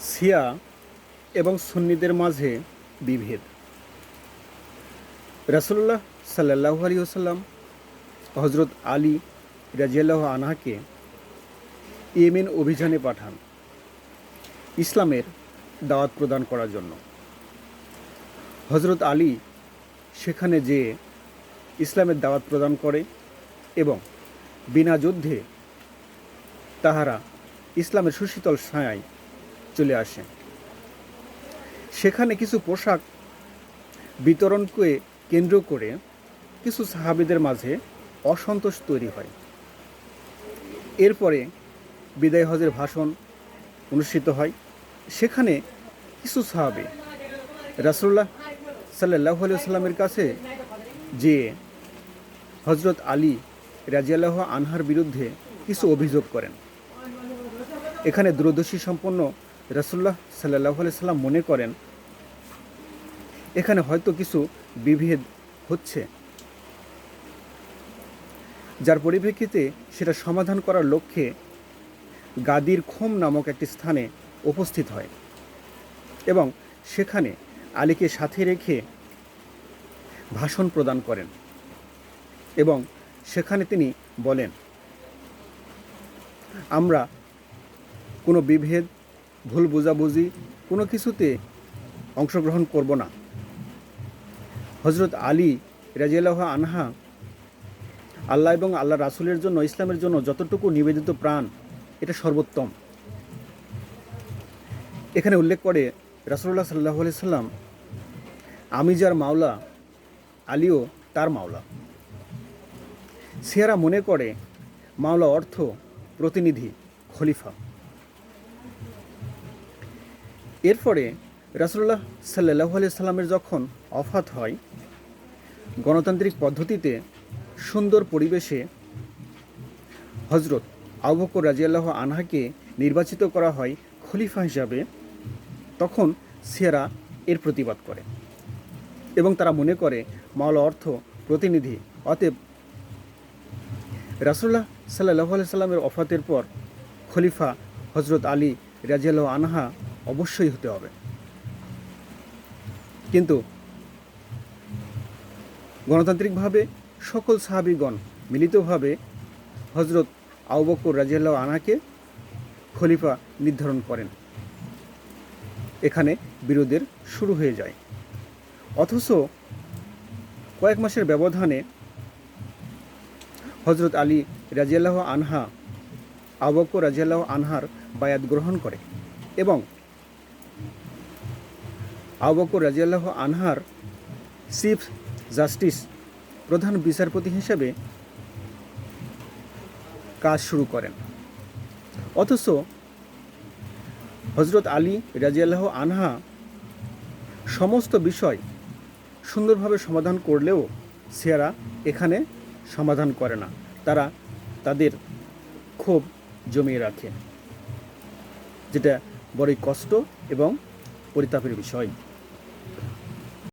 শিয়া এবং সুন্নিদের মাঝে বিভেদ। রাসুল্লাহ সাল্লাহ আলী ওসাল্লাম হজরত আলী রাজিয়াল্লাহ আনহাকে ইয়েমেন অভিযানে পাঠান ইসলামের দাওয়াত প্রদান করার জন্য। হজরত আলী সেখানে যেয়ে ইসলামের দাওয়াত প্রদান করে এবং বিনা যুদ্ধে তাহারা ইসলামের সুশীতল ছায়ায় চলে আসে। সেখানে কিছু পোশাক বিতরণকে কেন্দ্র করে কিছু সাহাবিদের মাঝে অসন্তোষ তৈরি হয়। এরপরে বিদায় হজের ভাষণ অনুষ্ঠিত হয়। সেখানে কিছু সাহাবি রাসুল্লাহ সাল্লাহ সাল্লামের কাছে যে হজরত আলী রাজিয়াল্লাহ আনহার বিরুদ্ধে কিছু অভিযোগ করেন। এখানে দূরদর্শী সম্পন্ন রাসুল্লাহ সাল্লাহ সাল্লাম মনে করেন, এখানে হয়তো কিছু বিভেদ হচ্ছে। যার পরিপ্রেক্ষিতে সেটা সমাধান করার লক্ষ্যে গাদির খোম নামক একটি স্থানে উপস্থিত হয় এবং সেখানে আলীকে সাথে রেখে ভাষণ প্রদান করেন এবং সেখানে তিনি বলেন, আমরা কোনো বিভেদ ভুল বোঝাবুঝি, কোনো কিছুতে অংশগ্রহণ করব না। হজরত আলী রাজিয়াল্লাহ আনহা আল্লাহ এবং আল্লাহ রাসুলের জন্য, ইসলামের জন্য যতটুকু নিবেদিত প্রাণ, এটা সর্বোত্তম। এখানে উল্লেখ করে রাসুল্লাহ সাল্লাহ সাল্লাম, আমি যার মাওলা, আলীও তার মাওলা। সিয়ারা মনে করে, মাওলা অর্থ প্রতিনিধি, খলিফা। এরপরে রাসুল্লাহ সাল্লাহ আলি সাল্লামের যখন অফাত হয়, গণতান্ত্রিক পদ্ধতিতে সুন্দর পরিবেশে হজরত আবকর রাজিয়াল্লাহ আনহাকে নির্বাচিত করা হয় খলিফা হিসাবে, তখন সিয়ারা এর প্রতিবাদ করে এবং তারা মনে করে মাওলা অর্থ প্রতিনিধি। অতএব রাসুল্লাহ সাল্লাহ সাল্লামের অফাতের পর খলিফা হজরত আলী রাজিয়াল্লাহ আনহা অবশ্যই হতে হবে। কিন্তু গণতান্ত্রিকভাবে সকল সাহাবিগণ মিলিতভাবে হজরত আউবকর রাজিয়াল্লাহ আনাকে খলিফা নির্ধারণ করেন। এখানে বিরোধের শুরু হয়ে যায়। অথচ কয়েক মাসের ব্যবধানে হজরত আলী রাজিয়াল্লাহ আনহা আবকর রাজিয়াল্লাহ আনহার বায়াত গ্রহণ করে এবং আবকর রাজিয়াল্লাহ আনহার চিফ জাস্টিস প্রধান বিচারপতি হিসেবে কাজ শুরু করেন। অথচ হজরত আলী রাজিয়াল্লাহ আনহা সমস্ত বিষয় সুন্দরভাবে সমাধান করলেও সিয়ারা এখানে সমাধান করে না। তারা তাদের ক্ষোভ জমিয়ে রাখে, যেটা বড়ই কষ্ট এবং পরিতাপের বিষয়।